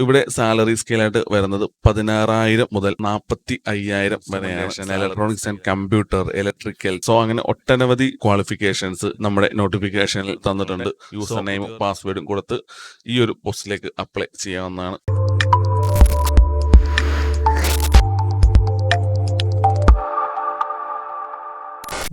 ഇവിടെ സാലറി സ്കെയിലായിട്ട് വരുന്നത് പതിനാറായിരം മുതൽ നാൽപ്പത്തി അയ്യായിരം വരെയാണ്. Electronics and computer electrical so അങ്ങനെ ഒട്ടനവധി ക്വാളിഫിക്കേഷൻസ് നമ്മുടെ നോട്ടിഫിക്കേഷനിൽ തന്നിട്ടുണ്ട്. യൂസർ നെയിമും പാസ്വേഡും കൊടുത്ത് ഈ ഒരു പോസ്റ്റിലേക്ക് അപ്ലൈ ചെയ്യാവുന്നതാണ്.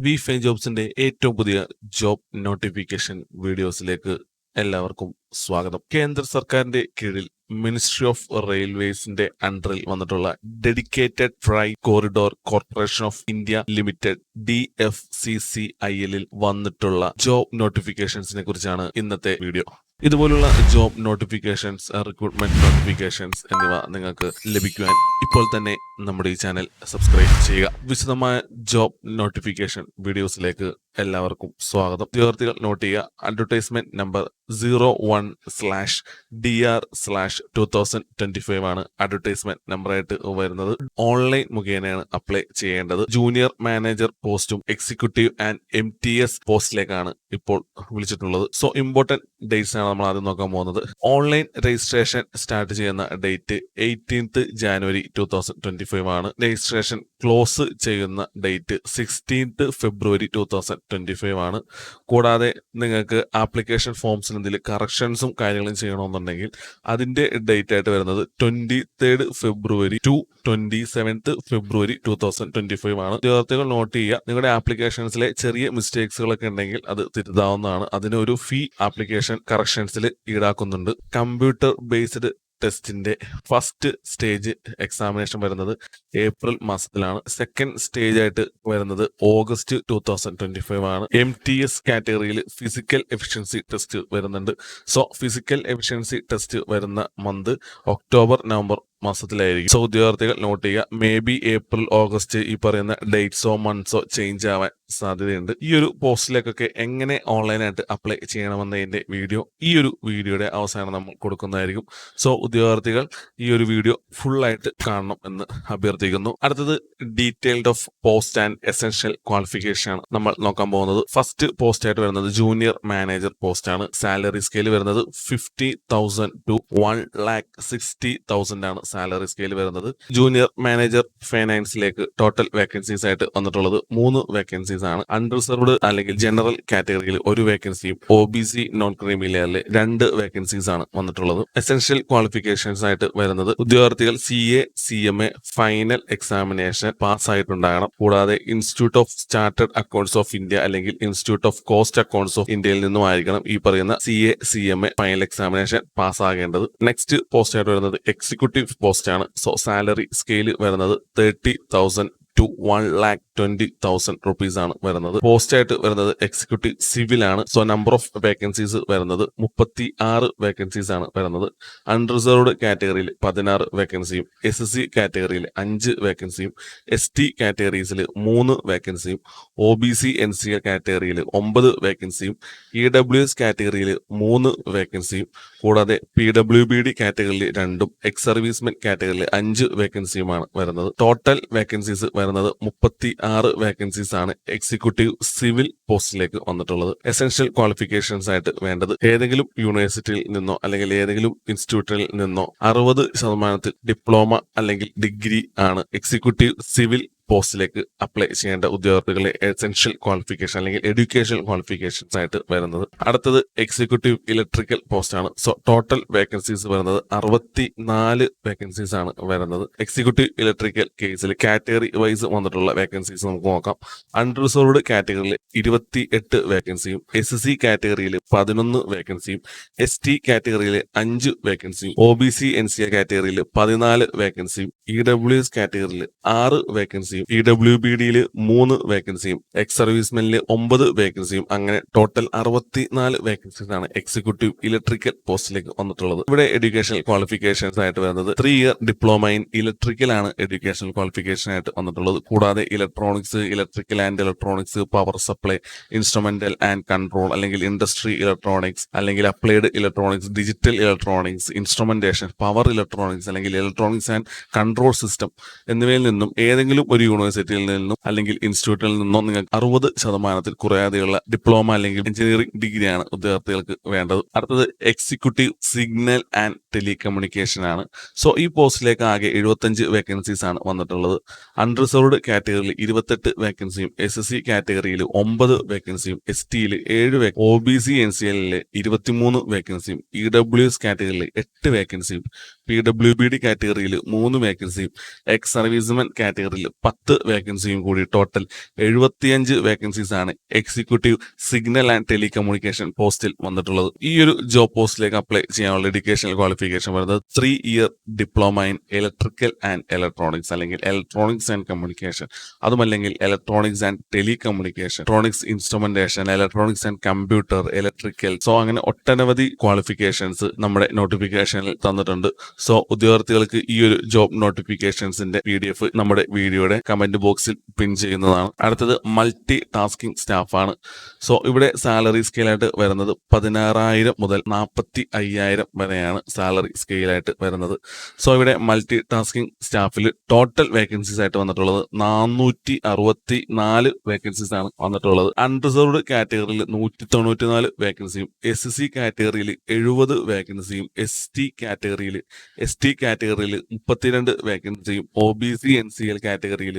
വി ഫൈ ജോബ്സിന്റെ ഏറ്റവും പുതിയ ജോബ് നോട്ടിഫിക്കേഷൻ വീഡിയോസിലേക്ക് എല്ലാവർക്കും സ്വാഗതം. കേന്ദ്ര സർക്കാരിന്റെ കീഴിൽ മിനിസ്ട്രി ഓഫ് റെയിൽവേസിന്റെ അണ്ടറിൽ വന്നിട്ടുള്ള dedicated freight corridor corporation of India limited D F C C I എല്ലിൽ വന്നിട്ടുള്ള ജോബ് നോട്ടിഫിക്കേഷൻസിനെ കുറിച്ചാണ് ഇന്നത്തെ വീഡിയോ ഇതുപോലുള്ള ജോബ് നോട്ടിഫിക്കേഷൻസ് റിക്രൂട്ട്മെന്റ് നോട്ടിഫിക്കേഷൻസ് എന്നിവ നിങ്ങൾക്ക് ലഭിക്കുവാൻ ഇപ്പോൾ തന്നെ നമ്മുടെ ഈ ചാനൽ സബ്സ്ക്രൈബ് ചെയ്യുക. വിശദമായ ജോബ് നോട്ടിഫിക്കേഷൻ വീഡിയോസിലേക്ക് എല്ലാവർക്കും സ്വാഗതം. വിദ്യാർത്ഥികൾ നോട്ട് ചെയ്യുക. Advertisement number zero one slash D R slash two thousand twenty five ആണ് അഡ്വർടൈസ്മെന്റ് നമ്പറായിട്ട് വരുന്നത്. ഓൺലൈൻ മുഖേനയാണ് അപ്ലൈ ചെയ്യേണ്ടത്. ജൂനിയർ മാനേജർ പോസ്റ്റും executive and M T S പോസ്റ്റിലേക്കാണ് ഇപ്പോൾ വിളിച്ചിട്ടുള്ളത്. സോ ഇമ്പോർട്ടന്റ് ഡേറ്റ്സ് ആണ് നമ്മൾ ആദ്യം നോക്കാൻ പോകുന്നത്. ഓൺലൈൻ രജിസ്ട്രേഷൻ സ്റ്റാർട്ട് ചെയ്യുന്ന date eighteenth January two thousand twenty five ആണ്. രജിസ്ട്രേഷൻ ക്ലോസ് ചെയ്യുന്ന date sixteenth February two thousand twenty five ആണ്. കൂടാതെ നിങ്ങൾക്ക് ആപ്ലിക്കേഷൻ ഫോംസിൽ എന്തെങ്കിലും കറക്ഷൻസും കാര്യങ്ങളും ചെയ്യണമെന്നുണ്ടെങ്കിൽ അതിന്റെ ഡേറ്റ് ആയിട്ട് വരുന്നത് twenty third February to twenty seventh February two thousand twenty five ആണ്. വിദ്യാർത്ഥികൾ നോട്ട് ചെയ്യുക നിങ്ങളുടെ ആപ്ലിക്കേഷൻസിലെ ചെറിയ മിസ്റ്റേക്സുകളൊക്കെ ഉണ്ടെങ്കിൽ അത് തിരുത്താവുന്നതാണ്. അതിനൊരു ഫീ ആപ്ലിക്കേഷൻ കറക്ഷൻസിൽ ഈടാക്കുന്നുണ്ട്. കമ്പ്യൂട്ടർ ബേസ്ഡ് ടെസ്റ്റിന്റെ ഫസ്റ്റ് സ്റ്റേജ് എക്സാമിനേഷൻ വരുന്നത് ഏപ്രിൽ മാസത്തിലാണ്. സെക്കൻഡ് സ്റ്റേജ് ആയിട്ട് വരുന്നത് August two thousand twenty five ആണ്. എം ടി എസ് കാറ്റഗറിയിൽ ഫിസിക്കൽ എഫിഷ്യൻസി ടെസ്റ്റ് വരുന്നുണ്ട്. സോ ഫിസിക്കൽ എഫിഷ്യൻസി ടെസ്റ്റ് വരുന്ന മന്ത് ഒക്ടോബർ നവംബർ മാസത്തിലായിരിക്കും. സോ ഉദ്യോഗാർത്ഥികൾ നോട്ട് ചെയ്യുക മേ ബി ഏപ്രിൽ ഓഗസ്റ്റ് ഈ പറയുന്ന ഡേറ്റ്സോ മന്ത്സോ ചേഞ്ച് ആവാൻ സാധ്യതയുണ്ട്. ഈ ഒരു പോസ്റ്റിലേക്കൊക്കെ എങ്ങനെ ഓൺലൈനായിട്ട് അപ്ലൈ ചെയ്യണമെന്നതിന്റെ വീഡിയോ ഈ ഒരു വീഡിയോയുടെ അവസാനം നമ്മൾ കൊടുക്കുന്നതായിരിക്കും. സോ ഉദ്യോഗാർത്ഥികൾ ഈ ഒരു വീഡിയോ ഫുള്ളായിട്ട് കാണണം എന്ന് അഭ്യർത്ഥിക്കുന്നു. അടുത്തത് detailed of post and essential qualification ആണ് നമ്മൾ നോക്കാൻ പോകുന്നത്. ഫസ്റ്റ് പോസ്റ്റ് ആയിട്ട് വരുന്നത് ജൂനിയർ മാനേജർ പോസ്റ്റ് ആണ് സാലറി സ്കെയിൽ വരുന്നത് fifty thousand to one lakh sixty thousand ആണ് സാലറി സ്കെയിൽ വരുന്നത്. ജൂനിയർ മാനേജർ ഫൈനാൻസിലേക്ക് ടോട്ടൽ വേക്കൻസീസ് ആയിട്ട് വന്നിട്ടുള്ളത് മൂന്ന് വേക്കൻസീസ് ആണ്. അൺറിസർവ്ഡ് അല്ലെങ്കിൽ ജനറൽ കാറ്റഗറിയിൽ ഒരു വേക്കൻസിയും O B C non creamy ലെയറിൽ രണ്ട് വേക്കൻസീസ് ആണ് വന്നിട്ടുള്ളത്. എസെൻഷ്യൽ ക്വാളിഫിക്കേഷൻസ് ആയിട്ട് വരുന്നത് ഉദ്യോഗാർത്ഥികൾ C A C M A final examination pass ആയിട്ടുണ്ടാകണം. കൂടാതെ institute of chartered accounts of India അല്ലെങ്കിൽ institute of cost accounts of ഇന്ത്യയിൽ നിന്നും ആയിരിക്കണം ഈ പറയുന്ന C A C M A final examination pass ആകേണ്ടത്. Next post ആയിട്ട് വരുന്നത് എക്സിക്യൂട്ടീവ് പോസ്റ്റ് ആണ്. സോ സാലറി സ്കെയിൽ വരുന്നത് thirty thousand to one lakh twenty thousand rupees ആണ് വരുന്നത്. പോസ്റ്റ് ആയിട്ട് വരുന്നത് എക്സിക്യൂട്ടീവ് സിവിൽ ആണ്. സോ നമ്പർ ഓഫ് വേക്കൻസീസ് വരുന്നത് മുപ്പത്തി ആറ് വേക്കൻസീസ് ആണ് വരുന്നത്. അൺറിസർവ്ഡ് കാറ്റഗറിയിൽ പതിനാറ് വേക്കൻസിയും എസ് എസ് സി കാറ്റഗറിയിൽ അഞ്ച് വേക്കൻസിയും എസ് ടി കാറ്റഗറീസിൽ മൂന്ന് വേക്കൻസിയും O B C N C കാറ്റഗറിയിൽ ഒമ്പത് വേക്കൻസിയും ഇ ഡബ്ല്യു എസ് കാറ്റഗറിയിൽ മൂന്ന് വേക്കൻസിയും കൂടാതെ പി ഡബ്ല്യു ബി ഡി കാറ്റഗറിയിൽ രണ്ടും എക്സ് സർവീസ്മെൻ കാറ്റഗറിയിൽ അഞ്ച് വേക്കൻസിയുമാണ് വരുന്നത്. ടോട്ടൽ വേക്കൻസീസ് വരുന്നത് മുപ്പത്തി ആറ് വേക്കൻസീസ് ആണ് എക്സിക്യൂട്ടീവ് സിവിൽ പോസ്റ്റിലേക്ക് വന്നിട്ടുള്ളത്. എസെൻഷ്യൽ ക്വാളിഫിക്കേഷൻസ് ആയിട്ട് വേണ്ടത് ഏതെങ്കിലും യൂണിവേഴ്സിറ്റിയിൽ നിന്നോ അല്ലെങ്കിൽ ഏതെങ്കിലും ഇൻസ്റ്റിറ്റ്യൂട്ടിൽ നിന്നോ അറുപത് ശതമാനത്തിൽ ഡിപ്ലോമ അല്ലെങ്കിൽ ഡിഗ്രി ആണ് എക്സിക്യൂട്ടീവ് സിവിൽ പോസ്റ്റിലേക്ക് അപ്ലൈ ചെയ്യേണ്ട ഉദ്യോഗാർത്ഥികളെ എസെൻഷ്യൽ ക്വാളിഫിക്കേഷൻ അല്ലെങ്കിൽ എഡ്യൂക്കേഷൻ ക്വാളിഫിക്കേഷൻസ് ആയിട്ട് വരുന്നത്. അടുത്തത് എക്സിക്യൂട്ടീവ് ഇലക്ട്രിക്കൽ പോസ്റ്റ് ആണ്. സോ ടോട്ടൽ വേക്കൻസീസ് വരുന്നത് അറുപത്തി നാല് വേക്കൻസീസ് ആണ് വരുന്നത്. എക്സിക്യൂട്ടീവ് ഇലക്ട്രിക്കൽ കേസിൽ കാറ്റഗറി വൈസ് വന്നിട്ടുള്ള വേക്കൻസീസ് നമുക്ക് നോക്കാം. അൺറിസർവ്ഡ് കാറ്റഗറിയിൽ ഇരുപത്തി എട്ട് വേക്കൻസിയും എസ് സി കാറ്റഗറിയിൽ പതിനൊന്ന് വേക്കൻസിയും എസ് ടി കാറ്റഗറിയിൽ അഞ്ച് വേക്കൻസിയും O B C N C A കാറ്റഗറിയിൽ പതിനാല് വേക്കൻസിയും ഇ ഡബ്ല്യു എസ് കാറ്റഗറിയിൽ ആറ് വേക്കൻസിയും ഇ ഡബ്ല്യു ബി ഡിയിൽ മൂന്ന് വേക്കൻസിയും എക്സ് സർവീസ്മെനിൽ ഒമ്പത് വേക്കൻസിയും അങ്ങനെ ടോട്ടൽ അറുപത്തിനാല് വേക്കൻസീസ് ആണ് എക്സിക്യൂട്ടീവ് ഇലക്ട്രിക്കൽ പോസ്റ്റിലേക്ക് വന്നിട്ടുള്ളത്. ഇവിടെ എഡ്യൂക്കേഷൻ ക്വാളിഫിക്കേഷൻസ് ആയിട്ട് വരുന്നത് three year diploma in electrical ആണ് എഡ്യൂക്കേഷൻ ക്വാളിഫിക്കേഷൻ ആയിട്ട് വന്നിട്ടുള്ളത്. കൂടാതെ electronics electrical and electronics power supply instrumental and control അല്ലെങ്കിൽ ഇൻഡസ്ട്രി ഇലക്ട്രോണിക്സ് അല്ലെങ്കിൽ applied electronics digital electronics instrumentation power electronics അല്ലെങ്കിൽ ഇലക്ട്രോണിക്സ് ആൻഡ് കൺട്രോൾ സിസ്റ്റം എന്നിവയിൽ നിന്നും ഏതെങ്കിലും ഒരു യൂണിവേഴ്സിറ്റിയിൽ നിന്നും അല്ലെങ്കിൽ ഇൻസ്റ്റിറ്റ്യൂട്ടിൽ നിന്നോ നിങ്ങൾക്ക് അറുപത് ശതമാനത്തിൽ കുറയാതെയുള്ള ഡിപ്ലോമ അല്ലെങ്കിൽ എഞ്ചിനീയറിംഗ് ഡിഗ്രിയാണ് ഉദ്യോഗാർത്ഥികൾക്ക് വേണ്ടത്. അടുത്തത് എക്സിക്യൂട്ടീവ് സിഗ്നൽ ആൻഡ് ടെലികമ്മ്യൂണിക്കേഷൻ ആണ്. സോ ഈ പോസ്റ്റിലേക്ക് ആകെ എഴുപത്തഞ്ച് വേക്കൻസീസ് ആണ് വന്നിട്ടുള്ളത്. അൺറിസർവ്ഡ് കാറ്റഗറിയിൽ ഇരുപത്തെട്ട് വേക്കൻസിയും എസ് എസ് സി കാറ്റഗറിയിൽ ഒമ്പത് വേക്കൻസിയും എസ് ടിയിൽ ഏഴ് O B C N C എല്ലിൽ ഇരുപത്തിമൂന്ന് വേക്കൻസിയും ഇ ഡബ്ല്യു എസ് കാറ്റഗറിയിൽ എട്ട് വേക്കൻസിയും പി ഡബ്ല്യു ബി ഡി കാറ്റഗറിയിൽ മൂന്ന് വേക്കൻസിയും എക്സ് സർവീസ്മെൻ കാറ്റഗറിയിൽ പത്ത് വേക്കൻസിയും കൂടി ടോട്ടൽ എഴുപത്തിയഞ്ച് വേക്കൻസീസ് ആണ് എക്സിക്യൂട്ടീവ് സിഗ്നൽ ആൻഡ് ടെലികമ്മ്യൂണിക്കേഷൻ പോസ്റ്റിൽ വന്നിട്ടുള്ളത്. ഈ ഒരു ജോബ് പോസ്റ്റിലേക്ക് അപ്ലൈ ചെയ്യാനുള്ള എഡ്യൂക്കേഷണൽ ക്വാളിഫിക്കേഷൻ വരുന്നത് three year diploma in electrical and electronics അല്ലെങ്കിൽ ഇലക്ട്രോണിക്സ് ആൻഡ് കമ്മ്യൂണിക്കേഷൻ അതുമല്ലെങ്കിൽ electronics and telecommunication electronics instrumentation electronics and computer electrical so അങ്ങനെ ഒട്ടനവധി ക്വാളിഫിക്കേഷൻസ് നമ്മുടെ നോട്ടിഫിക്കേഷനിൽ തന്നിട്ടുണ്ട്. സോ ഉദ്യോഗാർത്ഥികൾക്ക് ഈ ഒരു ജോബ് നോട്ടിഫിക്കേഷൻസിന്റെ പി ഡി എഫ് നമ്മുടെ വീഡിയോയുടെ കമന്റ് ബോക്സിൽ പിൻ ചെയ്യുന്നതാണ്. അടുത്തത് മൾട്ടി ടാസ്കിംഗ് സ്റ്റാഫാണ് സോ ഇവിടെ സാലറി സ്കെയിലായിട്ട് വരുന്നത് പതിനാറായിരം മുതൽ നാൽപ്പത്തി അയ്യായിരം വരെയാണ് സാലറി സ്കെയിലായിട്ട് വരുന്നത്. സോ ഇവിടെ മൾട്ടി ടാസ്കിംഗ് സ്റ്റാഫിൽ ടോട്ടൽ വേക്കൻസീസ് ആയിട്ട് വന്നിട്ടുള്ളത് നാനൂറ്റി അറുപത്തി നാല് വേക്കൻസീസ് ആണ് വന്നിട്ടുള്ളത്. അൺറിസർവ്ഡ് കാറ്റഗറിയിൽ നൂറ്റി തൊണ്ണൂറ്റി നാല് വേക്കൻസിയും എസ് സി കാറ്റഗറിയിൽ എഴുപത് വേക്കൻസിയും എസ് ടി കാറ്റഗറിയിൽ എസ് ടി കാറ്റഗറിയിൽ മുപ്പത്തിരണ്ട് വേക്കൻസിയും O B C N C L കാറ്റഗറിയിൽ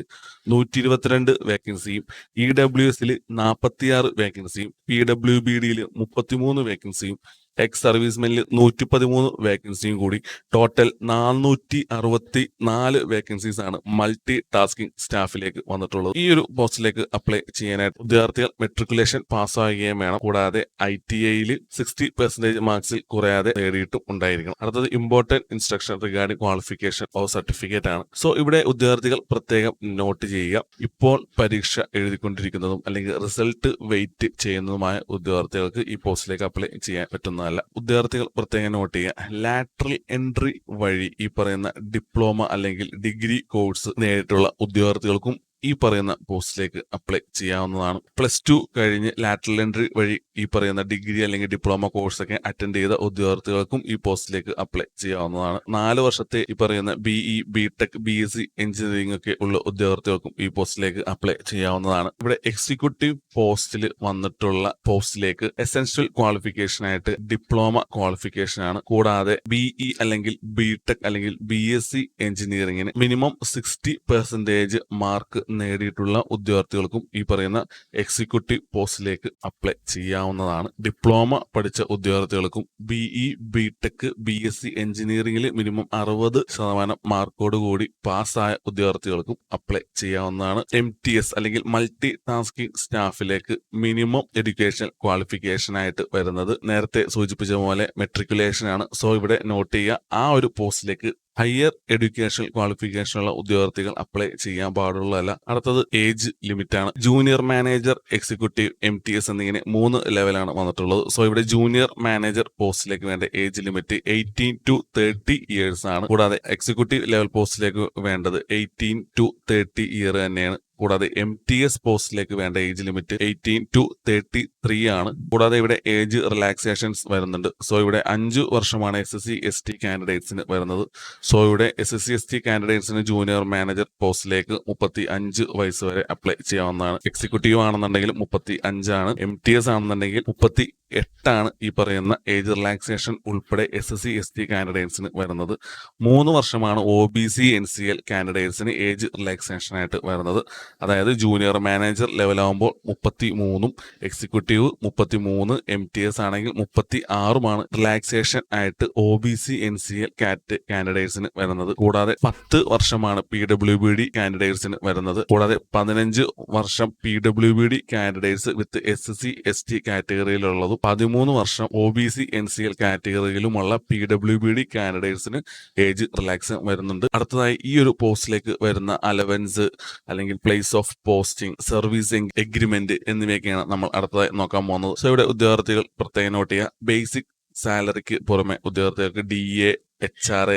നൂറ്റി ഇരുപത്തിരണ്ട് വേക്കൻസിയും ഇ ഡബ്ല്യു എസിൽ നാൽപ്പത്തിയാറ് വേക്കൻസിയും പി ഡബ്ല്യു ബി ഡിയിൽ മുപ്പത്തിമൂന്ന് വേക്കൻസിയും എക്സ് സർവീസ്മെനിൽ നൂറ്റി പതിമൂന്ന് വേക്കൻസിയും കൂടി. ടോട്ടൽ നാനൂറ്റി അറുപത്തി നാല് വേക്കൻസീസ് ആണ് മൾട്ടി ടാസ്കിംഗ് സ്റ്റാഫിലേക്ക് വന്നിട്ടുള്ളത്. ഈ ഒരു പോസ്റ്റിലേക്ക് അപ്ലൈ ചെയ്യാനായിട്ട് വിദ്യാർത്ഥികൾ മെട്രിക്കുലേഷൻ പാസ്സാകുകയും വേണം. കൂടാതെ ഐ ടി ഐയിൽ സിക്സ്റ്റി പെർസെന്റേജ് മാർക്സിൽ കുറയാതെ നേടിയിട്ടും ഉണ്ടായിരിക്കണം. അടുത്തത് important instruction regarding qualification of certificate ആണ്. സോ ഇവിടെ വിദ്യാർത്ഥികൾ പ്രത്യേകം നോട്ട് ചെയ്യുക. ഇപ്പോൾ പരീക്ഷ എഴുതിക്കൊണ്ടിരിക്കുന്നതും അല്ലെങ്കിൽ റിസൾട്ട് വെയിറ്റ് ചെയ്യുന്നതുമായ ഉദ്യോഗാർത്ഥികൾക്ക് ഈ പോസ്റ്റിലേക്ക് അപ്ലൈ ചെയ്യാൻ പറ്റുന്നതല്ല വിദ്യാർത്ഥികൾ പ്രത്യേകം നോട്ട് ചെയ്യുക. ലാറ്ററൽ എൻട്രി വഴി ഈ പറയുന്ന ഡിപ്ലോമ അല്ലെങ്കിൽ ഡിഗ്രി കോഴ്സ് നേരിട്ടുള്ള ഉദ്യോഗാർത്ഥികൾക്കും ഈ പറയുന്ന പോസ്റ്റിലേക്ക് അപ്ലൈ ചെയ്യാവുന്നതാണ്. പ്ലസ് ടു കഴിഞ്ഞ് ലാറ്ററൽ എൻട്രി വഴി ഈ പറയുന്ന ഡിഗ്രി അല്ലെങ്കിൽ ഡിപ്ലോമ കോഴ്സ് ഒക്കെ അറ്റൻഡ് ചെയ്ത ഉദ്യോഗാർത്ഥികൾക്കും ഈ പോസ്റ്റിലേക്ക് അപ്ലൈ ചെയ്യാവുന്നതാണ്. നാല് വർഷത്തെ ഈ പറയുന്ന B E B tech B S C engineering ഒക്കെ ഉള്ള ഉദ്യോഗാർത്ഥികൾക്കും ഈ പോസ്റ്റിലേക്ക് അപ്ലൈ ചെയ്യാവുന്നതാണ്. ഇവിടെ എക്സിക്യൂട്ടീവ് പോസ്റ്റിൽ വന്നിട്ടുള്ള പോസ്റ്റിലേക്ക് എസെൻഷ്യൽ ക്വാളിഫിക്കേഷൻ ആയിട്ട് ഡിപ്ലോമ ക്വാളിഫിക്കേഷൻ ആണ്. കൂടാതെ ബിഇ അല്ലെങ്കിൽ ബി ടെക് അല്ലെങ്കിൽ ബി എസ് സി എഞ്ചിനീയറിംഗിന് മിനിമം സിക്സ്റ്റി പെർസെന്റേജ് മാർക്ക് നേടിയിട്ടുള്ള ഉദ്യോഗാർത്ഥികൾക്കും ഈ പറയുന്ന എക്സിക്യൂട്ടീവ് പോസ്റ്റിലേക്ക് അപ്ലൈ ചെയ്യാവുന്നതാണ്. ഡിപ്ലോമ പഠിച്ച ഉദ്യോഗാർത്ഥികൾക്കും B E B tech B S C എഞ്ചിനീയറിംഗിൽ മിനിമം അറുപത് ശതമാനം മാർക്കോട് കൂടി പാസ്സായ ഉദ്യോഗാർത്ഥികൾക്കും അപ്ലൈ ചെയ്യാവുന്നതാണ്. എം ടി എസ് അല്ലെങ്കിൽ മൾട്ടി ടാസ്കിംഗ് സ്റ്റാഫിലേക്ക് മിനിമം എഡ്യൂക്കേഷൻ ക്വാളിഫിക്കേഷൻ ആയിട്ട് വരുന്നത്. നേരത്തെ സൂചിപ്പിച്ച പോലെ മെട്രിക്കുലേഷൻ ആണ്. സോ ഇവിടെ നോട്ട് ചെയ്യുക ആ ഒരു പോസ്റ്റിലേക്ക് ഹയർ എഡ്യൂക്കേഷൻ ക്വാളിഫിക്കേഷൻ ഉള്ള ഉദ്യോഗാർത്ഥികൾ അപ്ലൈ ചെയ്യാൻ പാടുള്ളതല്ല. അടുത്തത് ഏജ് ലിമിറ്റ് ആണ് junior manager executive M T S എന്നിങ്ങനെ മൂന്ന് ലെവലാണ് വന്നിട്ടുള്ളത്. സോ ഇവിടെ ജൂനിയർ മാനേജർ പോസ്റ്റിലേക്ക് വേണ്ട age limit eighteen to thirty years ആണ് കൂടാതെ എക്സിക്യൂട്ടീവ് ലെവൽ പോസ്റ്റിലേക്ക് വേണ്ടത് എയ്റ്റീൻ ടു തേർട്ടി ഇയർ തന്നെയാണ്. കൂടാതെ എം ടി എസ് പോസ്റ്റിലേക്ക് വേണ്ട age limit eighteen to thirty three ആണ്. കൂടാതെ ഇവിടെ ഏജ് റിലാക്സേഷൻസ് വരുന്നുണ്ട്. സോ ഇവിടെ അഞ്ചു വർഷമാണ് S S C S T കാൻഡിഡേറ്റ്സിന് വരുന്നത്. സോ ഇവിടെ S S C S T കാൻഡിഡേറ്റ്സിന് junior manager പോസ്റ്റിലേക്ക് മുപ്പത്തി അഞ്ച് വയസ്സ് വരെ അപ്ലൈ ചെയ്യാവുന്നതാണ്. എക്സിക്യൂട്ടീവ് ആണെന്നുണ്ടെങ്കിൽ മുപ്പത്തി അഞ്ചാണ് എം ടി എസ് ആണെന്നുണ്ടെങ്കിൽ മുപ്പത്തി എട്ടാണ് ഈ പറയുന്ന ഏജ് റിലാക്സേഷൻ ഉൾപ്പെടെ S S C S T കാൻഡിഡേറ്റ്സിന് വരുന്നത്. മൂന്ന് വർഷമാണ് O B C N C L കാൻഡിഡേറ്റ്സിന് age relaxation ആയിട്ട് വരുന്നത്. അതായത് ജൂനിയർ മാനേജർ ലെവലാകുമ്പോൾ മുപ്പത്തി മൂന്നും എക്സിക്യൂട്ടീവ് മുപ്പത്തി മൂന്ന് എം ടി എസ് ആണെങ്കിൽ മുപ്പത്തി ആറുമാണ് റിലാക്സേഷൻ ആയിട്ട് O B C N C L കാറ്റ് കാൻഡിഡേറ്റ്സിന് വരുന്നത്. കൂടാതെ പത്ത് വർഷമാണ് പി ഡബ്ല്യു ബി ഡി കാൻഡിഡേറ്റ്സിന് വരുന്നത്. കൂടാതെ പതിനഞ്ച് വർഷം P W B D candidates with S C S T കാറ്റഗറിയിലുള്ളതും. പതിമൂന്ന് വർഷം O B C N C L കാറ്റഗറിയിലുമുള്ള P W B D കാൻഡിഡേറ്റ്സിന് ഏജ് റിലാക്സ് വരുന്നുണ്ട്. അടുത്തതായി ഈ ഒരു പോസ്റ്റിലേക്ക് വരുന്ന അലവൻസ് അല്ലെങ്കിൽ place of posting servicing agreement എന്നിവയൊക്കെയാണ് നമ്മൾ അടുത്തതായി നോക്കാൻ പോകുന്നത്. സോ ഇവിടെ ഉദ്യോഗാർത്ഥികൾ പ്രത്യേകം നോട്ട് ചെയ്യുക. ബേസിക് സാലറിക്ക് പുറമെ ഉദ്യോഗാർത്ഥികൾക്ക് ഡി എ എച്ച് ആർ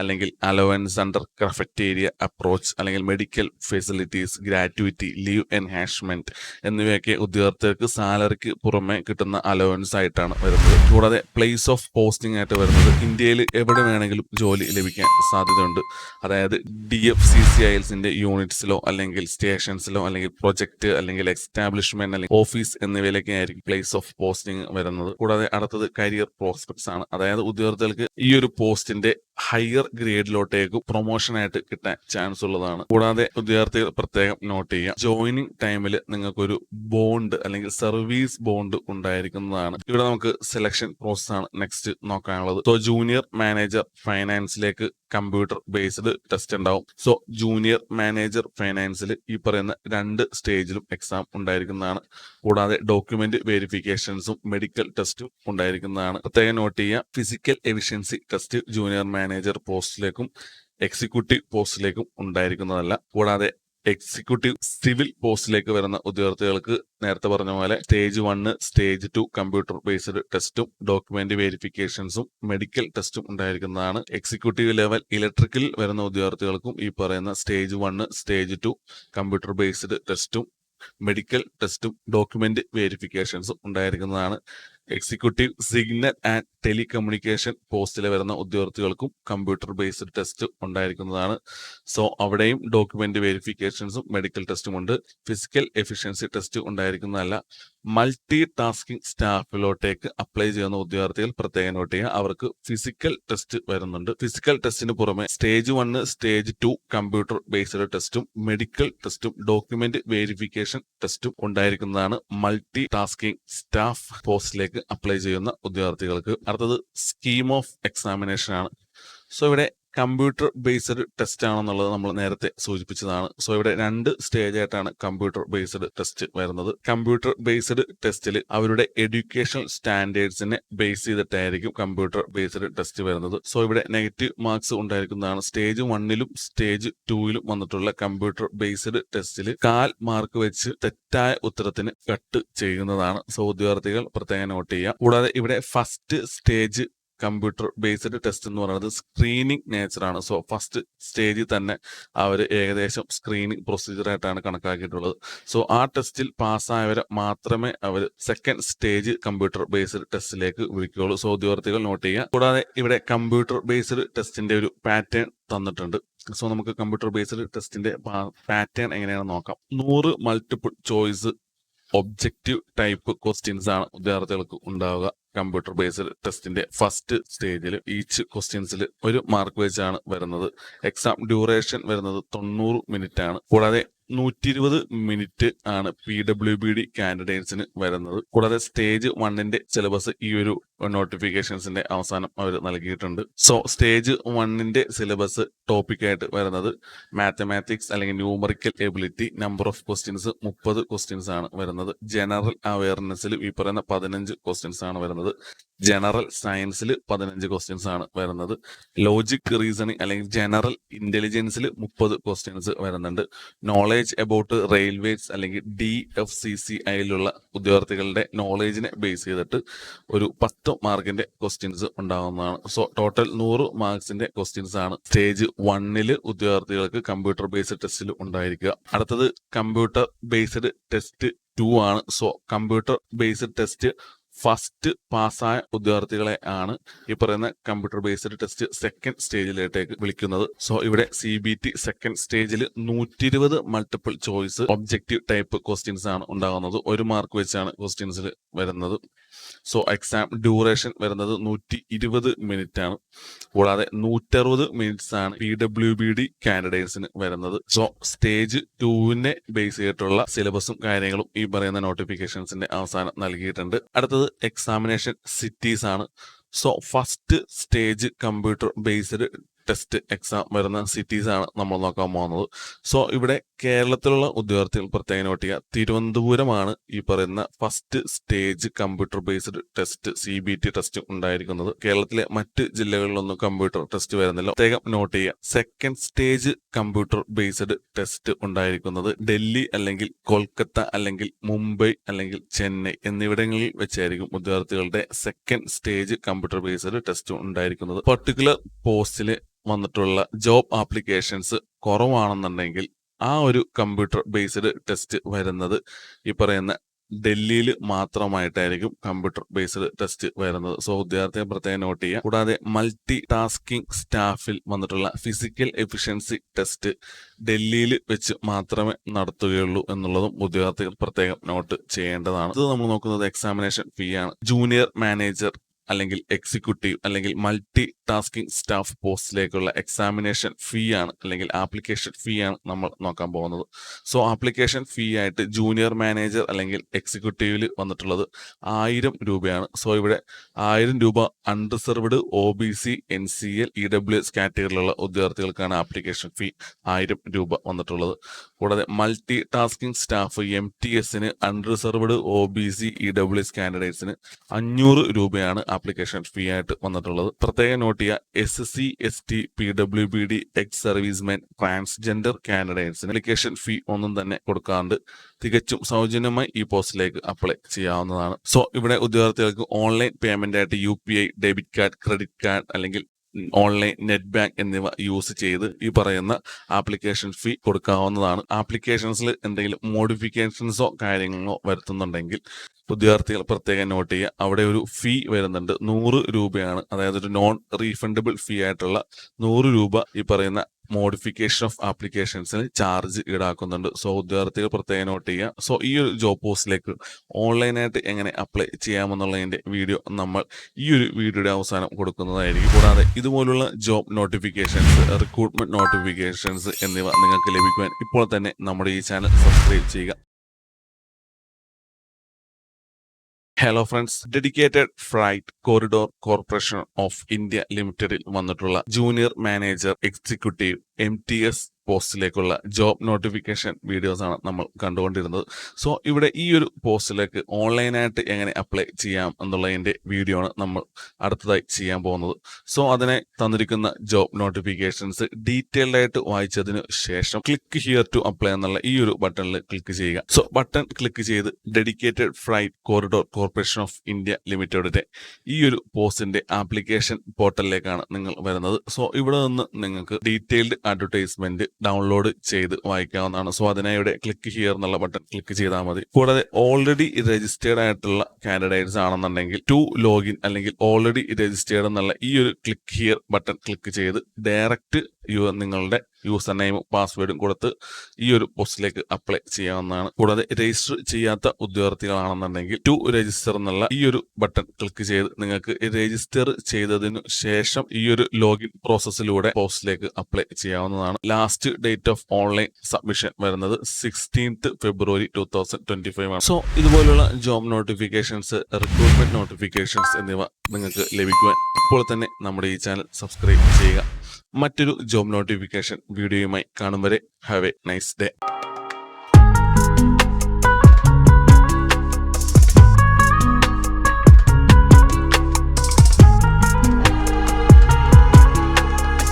അല്ലെങ്കിൽ അലവൻസ് അണ്ടർ കഫറ്റേരിയ അപ്രോച്ച് അല്ലെങ്കിൽ medical facilities gratuity leave enhancement എന്നിവയൊക്കെ ഉദ്യോഗസ്ഥർക്ക് സാലറിക്ക് പുറമെ കിട്ടുന്ന അലവൻസ് ആയിട്ടാണ് വരുന്നത്. കൂടാതെ പ്ലേസ് ഓഫ് പോസ്റ്റിംഗ് ആയിട്ട് വരുന്നത് ഇന്ത്യയിൽ എവിടെ വേണമെങ്കിലും ജോലി ലഭിക്കാൻ സാധ്യതയുണ്ട്. അതായത് ഡി എഫ് സി സി ഐൽസിന്റെ യൂണിറ്റ്സിലോ അല്ലെങ്കിൽ സ്റ്റേഷൻസിലോ അല്ലെങ്കിൽ പ്രൊജക്ട് അല്ലെങ്കിൽ എസ്റ്റാബ്ലിഷ്മെന്റ് അല്ലെങ്കിൽ ഓഫീസ് എന്നിവയിലൊക്കെ ആയിരിക്കും പ്ലേസ് ഓഫ് പോസ്റ്റിംഗ് വരുന്നത്. കൂടാതെ അടുത്തത് കരിയർ പ്രോസ്പെക്ട്സ് ആണ്. അതായത് ഉദ്യോഗസ്ഥർക്ക് ഈ ഒരു പോസ്റ്റിന്റെ ഹയർ ഗ്രേഡിലോട്ടേക്ക് പ്രൊമോഷനായിട്ട് കിട്ടാൻ ചാൻസ് ഉള്ളതാണ്. കൂടാതെ ഉദ്യോഗാർത്ഥികൾ പ്രത്യേകം നോട്ട് ചെയ്യുക. ജോയിനിങ് ടൈമിൽ നിങ്ങൾക്കൊരു ബോണ്ട് അല്ലെങ്കിൽ സർവീസ് ബോണ്ട് ഉണ്ടായിരിക്കുന്നതാണ്. ഇവിടെ നമുക്ക് സെലക്ഷൻ പ്രോസസ് ആണ് നെക്സ്റ്റ് നോക്കാനുള്ളത്. സോ ജൂനിയർ മാനേജർ ഫൈനാൻസിലേക്ക് കമ്പ്യൂട്ടർ ബേസ്ഡ് ടെസ്റ്റ് ഉണ്ടാവും. സോ ജൂനിയർ മാനേജർ ഫൈനാൻസിൽ ഈ പറയുന്ന രണ്ട് സ്റ്റേജിലും എക്സാം ഉണ്ടായിരിക്കുന്നതാണ്. കൂടാതെ ഡോക്യുമെന്റ് വെരിഫിക്കേഷൻസും മെഡിക്കൽ ടെസ്റ്റും ഉണ്ടായിരിക്കുന്നതാണ്. പ്രത്യേകം നോട്ട് ചെയ്യുക. Physical efficiency test junior manager പോസ്റ്റിലേക്കും executive പോസ്റ്റിലേക്കും ഉണ്ടായിരിക്കുന്നതല്ല. കൂടാതെ എക്സിക്യൂട്ടീവ് സിവിൽ പോസ്റ്റിലേക്ക് വരുന്ന ഉദ്യോഗാർത്ഥികൾക്ക് നേരത്തെ പറഞ്ഞ പോലെ stage one stage two computer based ടെസ്റ്റും ഡോക്യുമെന്റ് വെരിഫിക്കേഷൻസും മെഡിക്കൽ ടെസ്റ്റും ഉണ്ടായിരിക്കുന്നതാണ്. എക്സിക്യൂട്ടീവ് ലെവൽ ഇലക്ട്രിക്കൽ വരുന്ന ഉദ്യോഗാർത്ഥികൾക്കും ഈ പറയുന്ന stage one stage two computer based ടെസ്റ്റും മെഡിക്കൽ ടെസ്റ്റും ഡോക്യുമെന്റ് വെരിഫിക്കേഷൻസും ഉണ്ടായിരിക്കുന്നതാണ്. എക്സിക്യൂട്ടീവ് സിഗ്നൽ ആൻഡ് ടെലികമ്മ്യൂണിക്കേഷൻ പോസ്റ്റിൽ വരുന്ന ഉദ്യോഗാർത്ഥികൾക്കും കമ്പ്യൂട്ടർ ബേസ്ഡ് ടെസ്റ്റ് ഉണ്ടായിരിക്കുന്നതാണ്. സോ അവിടെയും ഡോക്യുമെന്റ് വെരിഫിക്കേഷൻസും മെഡിക്കൽ ടെസ്റ്റും ഉണ്ട്. ഫിസിക്കൽ എഫിഷ്യൻസി ടെസ്റ്റ് ഉണ്ടായിരിക്കുന്നതല്ല. മൾട്ടി ടാസ്കിംഗ് സ്റ്റാഫിലോട്ടേക്ക് അപ്ലൈ ചെയ്യുന്ന ഉദ്യോഗാർത്ഥികൾ പ്രത്യേകം നോട്ട് ചെയ്യുക. അവർക്ക് ഫിസിക്കൽ ടെസ്റ്റ് വരുന്നുണ്ട്. ഫിസിക്കൽ ടെസ്റ്റിന് പുറമെ stage one stage two computer based ടെസ്റ്റും മെഡിക്കൽ ടെസ്റ്റും ഡോക്യുമെന്റ് വെരിഫിക്കേഷൻ ടെസ്റ്റും ഉണ്ടായിരിക്കുന്നതാണ്. മൾട്ടി ടാസ്കിംഗ് സ്റ്റാഫ് പോസ്റ്റിലേക്ക് അപ്ലൈ ചെയ്യുന്ന ഉദ്യോഗാർത്ഥികൾക്ക് അടുത്തത് സ്കീം ഓഫ് എക്സാമിനേഷൻ ആണ്. സോ ഇവിടെ കമ്പ്യൂട്ടർ ബേസ്ഡ് ടെസ്റ്റ് ആണെന്നുള്ളത് നമ്മൾ നേരത്തെ സൂചിപ്പിച്ചതാണ്. സോ ഇവിടെ രണ്ട് സ്റ്റേജ് ആയിട്ടാണ് കമ്പ്യൂട്ടർ ബേസ്ഡ് ടെസ്റ്റ് വരുന്നത്. കമ്പ്യൂട്ടർ ബേസ്ഡ് ടെസ്റ്റിൽ അവരുടെ എഡ്യൂക്കേഷണൽ സ്റ്റാൻഡേർഡ്സിനെ ബേസ് ചെയ്തിട്ടായിരിക്കും കമ്പ്യൂട്ടർ ബേസ്ഡ് ടെസ്റ്റ് വരുന്നത്. സോ ഇവിടെ നെഗറ്റീവ് മാർക്സ് ഉണ്ടായിരിക്കുന്നതാണ്. സ്റ്റേജ് വണ്ണിലും സ്റ്റേജ് ടൂവിലും വന്നിട്ടുള്ള കമ്പ്യൂട്ടർ ബേസ്ഡ് ടെസ്റ്റിൽ കാൽ മാർക്ക് വെച്ച് തെറ്റായ ഉത്തരത്തിന് കട്ട് ചെയ്യുന്നതാണ്. സോ ഉദ്യോഗാർത്ഥികൾ പ്രത്യേകം നോട്ട് ചെയ്യുക. കൂടാതെ ഇവിടെ first stage computer based test എന്ന് പറയുന്നത് സ്ക്രീനിങ് നേച്ചറാണ് സോ ഫസ്റ്റ് സ്റ്റേജിൽ തന്നെ അവർ ഏകദേശം സ്ക്രീനിങ് പ്രൊസീജിയർ ആയിട്ടാണ് കണക്കാക്കിയിട്ടുള്ളത്. സോ ആ ടെസ്റ്റിൽ പാസ്സായവരെ മാത്രമേ അവർ സെക്കൻഡ് സ്റ്റേജ് കമ്പ്യൂട്ടർ ബേസ്ഡ് ടെസ്റ്റിലേക്ക് വിളിക്കുകയുള്ളൂ. സോ ഉദ്യോഗാർത്ഥികൾ നോട്ട് ചെയ്യുക. കൂടാതെ ഇവിടെ കമ്പ്യൂട്ടർ ബേസ്ഡ് ടെസ്റ്റിന്റെ ഒരു പാറ്റേൺ തന്നിട്ടുണ്ട്. സോ നമുക്ക് കമ്പ്യൂട്ടർ ബേസ്ഡ് ടെസ്റ്റിന്റെ പാറ്റേൺ എങ്ങനെയാണെന്ന് നോക്കാം. നൂറ് multiple choice objective type questions ആണ് വിദ്യാർത്ഥികൾക്ക് ഉണ്ടാവുക. കമ്പ്യൂട്ടർ ബേസ്ഡ് ടെസ്റ്റിന്റെ ഫസ്റ്റ് സ്റ്റേജിൽ ഈച്ച് ക്വസ്റ്റ്യൻസിൽ ഒരു മാർക്ക് വെച്ചാണ് വരുന്നത്. എക്സാം ഡ്യൂറേഷൻ വരുന്നത് തൊണ്ണൂറ് മിനിറ്റ് ആണ്. കൂടാതെ നൂറ്റി ഇരുപത് മിനിറ്റ് ആണ് പി ഡബ്ല്യു ബി ഡി കാൻഡിഡേറ്റ്സിന് വരുന്നത്. കൂടാതെ സ്റ്റേജ് വണ്ണിന്റെ സിലബസ് ഈ ഒരു നോട്ടിഫിക്കേഷൻസിന്റെ അവസാനം അവർ നൽകിയിട്ടുണ്ട്. സോ സ്റ്റേജ് വണ്ണിന്റെ സിലബസ് ടോപ്പിക് ആയിട്ട് വരുന്നത് മാത്തമാറ്റിക്സ് അല്ലെങ്കിൽ numerical ability number of questions മുപ്പത് ക്വസ്റ്റ്യൻസ് ആണ് വരുന്നത്. ജനറൽ അവയർനെസ്സിൽ ഈ പറയുന്ന പതിനഞ്ച് ക്വസ്റ്റ്യൻസ് ആണ് വരുന്നത്. ജനറൽ സയൻസിൽ പതിനഞ്ച് ക്വസ്റ്റ്യൻസ് ആണ് വരുന്നത്. ലോജിക് റീസണിങ് അല്ലെങ്കിൽ ജനറൽ ഇന്റലിജൻസിൽ മുപ്പത് ക്വസ്റ്റ്യൻസ് വരുന്നുണ്ട്. നോളേജ് അബൌട്ട് റെയിൽവേസ് അല്ലെങ്കിൽ ഡി എഫ് സി സി ഐയിലുള്ള ഉദ്യോഗാർത്ഥികളുടെ നോളേജിനെ ബേസ് ചെയ്തിട്ട് ഒരു പത്ത് മാർക്കിന്റെ ക്വസ്റ്റ്യൻസ് ഉണ്ടാകുന്നതാണ് സോ ടോട്ടൽ നൂറ് മാർക്സിന്റെ ക്വസ്റ്റ്യൻസ് ആണ്. സ്റ്റേജ് വണ്ണിൽ ഉദ്യോഗാർത്ഥികൾക്ക് കമ്പ്യൂട്ടർ ബേസ്ഡ് ടെസ്റ്റിൽ ഉണ്ടായിരിക്കുക. അടുത്തത് കമ്പ്യൂട്ടർ ബേസ്ഡ് ടെസ്റ്റ് ടു ആണ്. So computer based test first പാസ്സായ ഉദ്യോഗാർത്ഥികളെ ആണ് ഈ പറയുന്ന കമ്പ്യൂട്ടർ ബേസ്ഡ് ടെസ്റ്റ് സെക്കൻഡ് സ്റ്റേജിലേക്ക് വിളിക്കുന്നത്. സോ ഇവിടെ സി ബി ടി സെക്കൻഡ് സ്റ്റേജിൽ നൂറ്റി ഇരുപത് multiple choice objective type questions ആണ് ഉണ്ടാകുന്നത്. ഒരു മാർക്ക് വെച്ചാണ് ക്വസ്റ്റ്യൻസിൽ വരുന്നത്. സോ എക്സാം ഡ്യൂറേഷൻ വരുന്നത് നൂറ്റി ഇരുപത് മിനിറ്റ് ആണ് കൂടാതെ നൂറ്ററുപത് മിനിറ്റ്സ് ആണ് പി ഡബ്ല്യു ബി ഡി കാൻഡിഡേറ്റ്സിന് വരുന്നത്. സോ സ്റ്റേജ് ടുവിനെ ബേസ് ചെയ്തിട്ടുള്ള സിലബസും കാര്യങ്ങളും ഈ പറയുന്ന നോട്ടിഫിക്കേഷൻസിന്റെ അവസാനം നൽകിയിട്ടുണ്ട്. അടുത്തത് എക്സാമിനേഷൻ സിറ്റീസ് ആണ്. So first stage computer based test exam വരുന്ന സിറ്റീസ് ആണ് നമ്മൾ നോക്കാൻ പോകുന്നത്. സോ ഇവിടെ കേരളത്തിലുള്ള ഉദ്യോഗാർത്ഥികൾ പ്രത്യേകം നോട്ട് ചെയ്യുക. തിരുവനന്തപുരമാണ് ഈ പറയുന്ന first stage computer based test C B T test ഉണ്ടായിരിക്കുന്നത്. കേരളത്തിലെ മറ്റ് ജില്ലകളിലൊന്നും കമ്പ്യൂട്ടർ ടെസ്റ്റ് വരുന്നില്ല. പ്രത്യേകം നോട്ട് ചെയ്യുക. Second stage computer based test ഉണ്ടായിരിക്കുന്നത് ഡൽഹി അല്ലെങ്കിൽ കൊൽക്കത്ത അല്ലെങ്കിൽ മുംബൈ അല്ലെങ്കിൽ ചെന്നൈ എന്നിവിടങ്ങളിൽ വെച്ചായിരിക്കും ഉദ്യോഗാർത്ഥികളുടെ second stage computer based test ഉണ്ടായിരിക്കുന്നത്. പർട്ടിക്കുലർ പോസ്റ്റിൽ വന്നിട്ടുള്ള ജോബ് ആപ്ലിക്കേഷൻസ് കുറവാണെന്നുണ്ടെങ്കിൽ ആ ഒരു കമ്പ്യൂട്ടർ ബേസ്ഡ് ടെസ്റ്റ് വരുന്നത് ഈ പറയുന്ന ഡൽഹിയിൽ മാത്രമായിട്ടായിരിക്കും കമ്പ്യൂട്ടർ ബേസ്ഡ് ടെസ്റ്റ് വരുന്നത്. സോ വിദ്യാർത്ഥിയെ പ്രത്യേകം നോട്ട് ചെയ്യുക. കൂടാതെ മൾട്ടി ടാസ്കിംഗ് സ്റ്റാഫിൽ വന്നിട്ടുള്ള ഫിസിക്കൽ എഫിഷ്യൻസി ടെസ്റ്റ് ഡൽഹിയിൽ വെച്ച് മാത്രമേ നടത്തുകയുള്ളൂ എന്നുള്ളതും ഉദ്യോഗാർത്ഥികൾ പ്രത്യേകം നോട്ട് ചെയ്യേണ്ടതാണ്. ഇത് നമ്മൾ നോക്കുന്നത് എക്സാമിനേഷൻ ഫീ ആണ്. ജൂനിയർ മാനേജർ അല്ലെങ്കിൽ എക്സിക്യൂട്ടീവ് അല്ലെങ്കിൽ മൾട്ടി ടാസ്കിംഗ് സ്റ്റാഫ് പോസ്റ്റിലേക്കുള്ള എക്സാമിനേഷൻ ഫീ ആണ് അല്ലെങ്കിൽ ആപ്ലിക്കേഷൻ ഫീ ആണ് നമ്മൾ നോക്കാൻ പോകുന്നത്. സോ ആപ്ലിക്കേഷൻ ഫീ ആയിട്ട് ജൂനിയർ മാനേജർ അല്ലെങ്കിൽ എക്സിക്യൂട്ടീവിൽ വന്നിട്ടുള്ളത് ആയിരം രൂപയാണ്. സോ ഇവിടെ ആയിരം രൂപ unreserved O B C N C L E W S കാറ്റഗറിയിലുള്ള ഉദ്യോഗാർത്ഥികൾക്കാണ് ആപ്ലിക്കേഷൻ ഫീ ആയിരം രൂപ വന്നിട്ടുള്ളത്. കൂടാതെ multi tasking staff M T എസിന് unreserved O B C E W S കാൻഡിഡേറ്റ്സിന് അഞ്ഞൂറ് രൂപയാണ് ആപ്ലിക്കേഷൻ ഫീ ആയിട്ട് വന്നിട്ടുള്ളത്. പ്രത്യേകം നോട്ട് ചെയ്യുക. S C S T P W B D ex servicemen transgender കാൻഡിഡേറ്റ്സിന് application fee ഒന്നും തന്നെ കൊടുക്കാണ്ട് തികച്ചും സൗജന്യമായി ഈ പോസ്റ്റിലേക്ക് അപ്ലൈ ചെയ്യാവുന്നതാണ്. സോ ഇവിടെ ഉദ്യോഗാർത്ഥികൾക്ക് ഓൺലൈൻ പേയ്മെന്റ് ആയിട്ട് U P I debit card credit card അല്ലെങ്കിൽ ഓൺലൈൻ നെറ്റ് ബാങ്ക് എന്നിവ യൂസ് ചെയ്ത് ഈ പറയുന്ന ആപ്ലിക്കേഷൻ ഫീ കൊടുക്കാവുന്നതാണ്. ആപ്ലിക്കേഷൻസിൽ എന്തെങ്കിലും മോഡിഫിക്കേഷൻസോ കാര്യങ്ങളോ വരുത്തുന്നുണ്ടെങ്കിൽ വിദ്യാർത്ഥികൾ പ്രത്യേകം നോട്ട് ചെയ്യുക. അവിടെ ഒരു ഫീ വരുന്നുണ്ട്. നൂറ് രൂപയാണ്. അതായത് ഒരു നോൺ റീഫണ്ടബിൾ ഫീ ആയിട്ടുള്ള നൂറ് രൂപ ഈ പറയുന്ന മോഡിഫിക്കേഷൻ ഓഫ് ആപ്ലിക്കേഷൻസിന് ചാർജ് ഈടാക്കുന്നുണ്ട്. സോ ഉദ്യോഗാർത്ഥികൾ പ്രത്യേകം നോട്ട് ചെയ്യുക. സോ ഈ ഒരു ജോബ് പോസ്റ്റിലേക്ക് ഓൺലൈനായിട്ട് എങ്ങനെ അപ്ലൈ ചെയ്യാമെന്നുള്ളതിന്റെ വീഡിയോ നമ്മൾ ഈ ഒരു വീഡിയോയുടെ അവസാനം കൊടുക്കുന്നതായിരിക്കും. കൂടാതെ ഇതുപോലുള്ള ജോബ് നോട്ടിഫിക്കേഷൻസ് റിക്രൂട്ട്മെന്റ് നോട്ടിഫിക്കേഷൻസ് എന്നിവ നിങ്ങൾക്ക് ലഭിക്കുവാൻ ഇപ്പോൾ തന്നെ നമ്മുടെ ഈ ചാനൽ സബ്സ്ക്രൈബ് ചെയ്യുക. Hello friends dedicated freight corridor corporation of India ലിമിറ്റഡിൽ വന്നിട്ടുള്ള junior manager executive M T S പോസ്റ്റിലേക്കുള്ള job notification videos ആണ് നമ്മൾ കണ്ടുകൊണ്ടിരുന്നത്. സോ ഇവിടെ ഈ ഒരു പോസ്റ്റിലേക്ക് ഓൺലൈനായിട്ട് എങ്ങനെ അപ്ലൈ ചെയ്യാം എന്നുള്ളതിന്റെ വീഡിയോ ആണ് നമ്മൾ അടുത്തതായി ചെയ്യാൻ പോകുന്നത്. സോ അതിനെ തന്നിരിക്കുന്ന ജോബ് നോട്ടിഫിക്കേഷൻസ് ഡീറ്റെയിൽഡ് ആയിട്ട് വായിച്ചതിന് ശേഷം ക്ലിക്ക് ഹിയർ ടു അപ്ലൈ എന്നുള്ള ഈ ഒരു ബട്ടണിൽ ക്ലിക്ക് ചെയ്യുക. സോ ബട്ടൺ ക്ലിക്ക് ചെയ്ത് dedicated flight corridor corporation of India ലിമിറ്റഡിന്റെ ഈ ഒരു പോസ്റ്റിന്റെ ആപ്ലിക്കേഷൻ പോർട്ടലിലേക്കാണ് നിങ്ങൾ വരുന്നത്. സോ ഇവിടെ നിന്ന് നിങ്ങൾക്ക് ഡീറ്റെയിൽഡ് അഡ്വർടൈസ്മെന്റ് ഡൗൺലോഡ് ചെയ്ത് വായിക്കാവുന്നതാണ്. സോ അതിനായി ക്ലിക്ക് ഹിയർ എന്നുള്ള ബട്ടൺ ക്ലിക്ക് ചെയ്താൽ മതി. കൂടാതെ ഓൾറെഡി രജിസ്റ്റേർഡ് ആയിട്ടുള്ള കാൻഡിഡേറ്റ്സ് ആണെന്നുണ്ടെങ്കിൽ ടു ലോഗിൻ അല്ലെങ്കിൽ ഓൾറെഡി രജിസ്റ്റേർഡ് എന്നുള്ള ഈ ഒരു ക്ലിക്ക് ഹിയർ ബട്ടൺ ക്ലിക്ക് ചെയ്ത് ഡയറക്റ്റ് യു നിങ്ങളുടെ യൂസർ നെയിമും പാസ്വേഡും കൊടുത്ത് ഈ ഒരു പോസ്റ്റിലേക്ക് അപ്ലൈ ചെയ്യാവുന്നതാണ്. കൂടാതെ രജിസ്റ്റർ ചെയ്യാത്ത ഉദ്യോഗാർത്ഥികളാണെന്നുണ്ടെങ്കിൽ ടു രജിസ്റ്റർ എന്നുള്ള ഈ ഒരു ബട്ടൺ ക്ലിക്ക് ചെയ്ത് നിങ്ങൾക്ക് രജിസ്റ്റർ ചെയ്തതിനു ശേഷം ഈ ഒരു ലോഗിൻ പ്രോസസ്സിലൂടെ പോസ്റ്റിലേക്ക് അപ്ലൈ ചെയ്യാവുന്നതാണ്. Last date of online submission വരുന്നത് sixteenth February two thousand twenty five ആണ്. സോ ഇതുപോലുള്ള ജോബ് നോട്ടിഫിക്കേഷൻസ് റിക്രൂട്ട്മെന്റ് നോട്ടിഫിക്കേഷൻസ് എന്നിവ നിങ്ങൾക്ക് ലഭിക്കുവാൻ ഇപ്പോൾ തന്നെ നമ്മുടെ ഈ ചാനൽ സബ്സ്ക്രൈബ് ചെയ്യുക. മറ്റൊരു ജോബ് നോട്ടിഫിക്കേഷൻ വീഡിയോയുമായി കാണും വരെ. Have A nice day